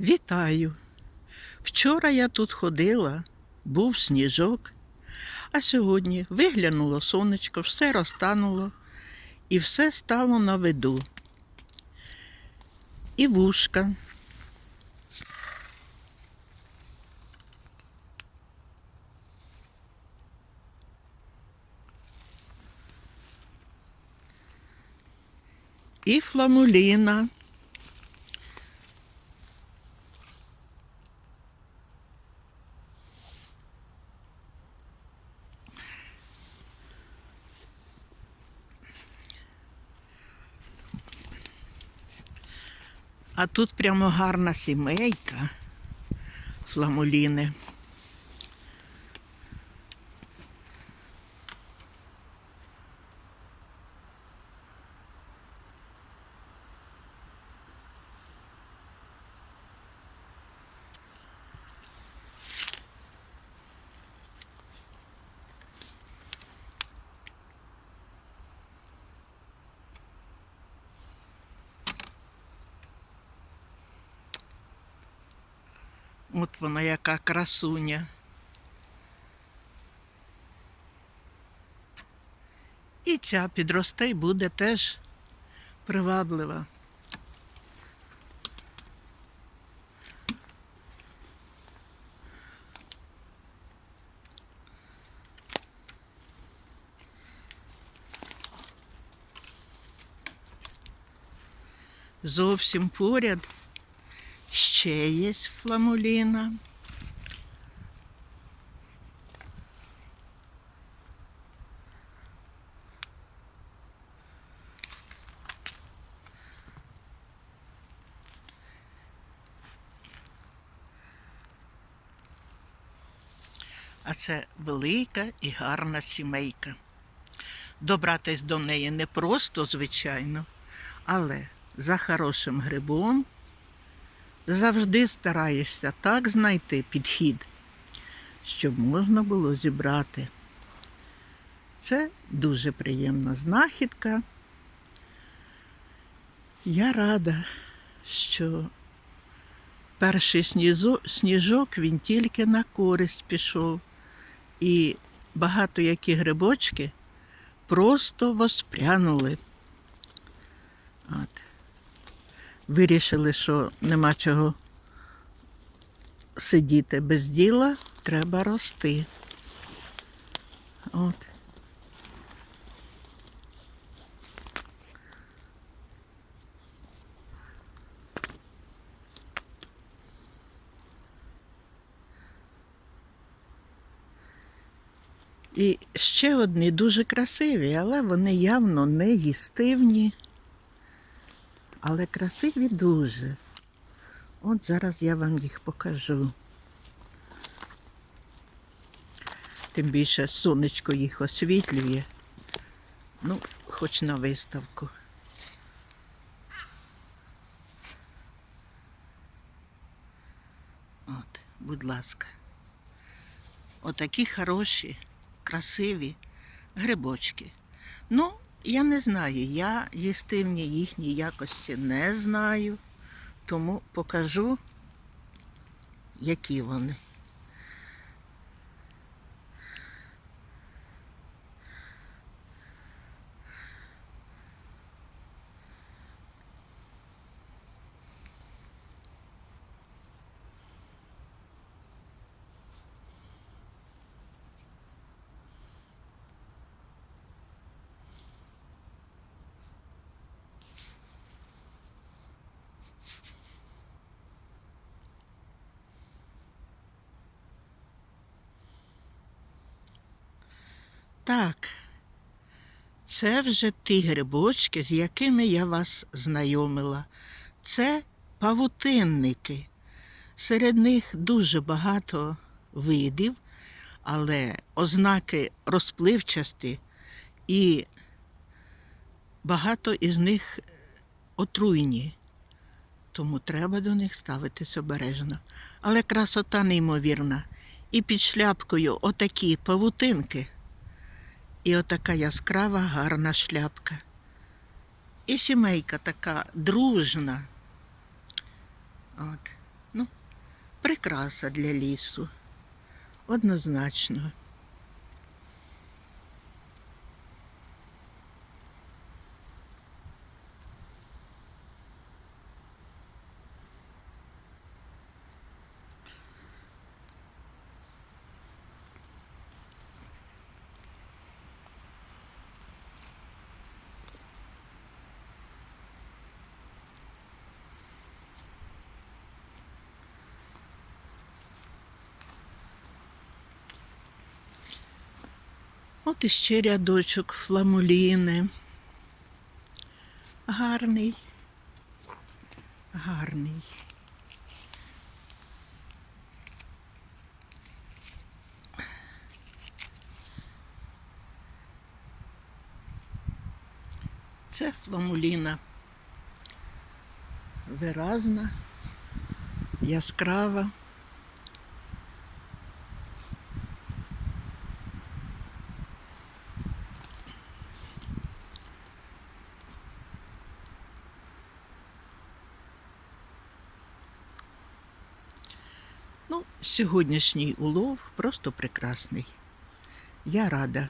Вітаю! Вчора я тут ходила, був сніжок, а сьогодні виглянуло сонечко, все розтануло і все стало на виду. І вушка. І фламуліна. А тут прямо гарна сімейка фламуліни. От вона яка красуня. І ця підросте й буде теж приваблива. Зовсім поряд ще є фламуліна. А це велика і гарна сімейка. Добратись до неї не просто, звичайно, але за хорошим грибом завжди стараєшся так знайти підхід, щоб можна було зібрати. Це дуже приємна знахідка. Я рада, що перший сніжок він тільки на користь пішов. І багато які грибочки просто воспрянули. От вирішили, що нема чого сидіти без діла, треба рости. От. І ще одні дуже красиві, але вони явно не їстивні але красиві дуже. От зараз я вам їх покажу. Тим більше сонечко їх освітлює. Ну, хоч на виставку. От, будь ласка. Отакі хороші, красиві грибочки. Ну, я не знаю, я їстивні їхні якості не знаю, тому покажу, які вони. Так, це вже ті грибочки, з якими я вас знайомила. Це павутинники. Серед них дуже багато видів, але ознаки розпливчасті і багато із них отруйні. Тому треба до них ставитись обережно. Але красота неймовірна. І під шляпкою отакі павутинки. І отака яскрава гарна шляпка. І сімейка така дружна. От. Ну, прикраса для лісу. Однозначно. От іще рядочок фламуліни. Гарний. Гарний. Це фламуліна. Виразна, яскрава. Ну, сьогоднішній улов просто прекрасний. Я рада.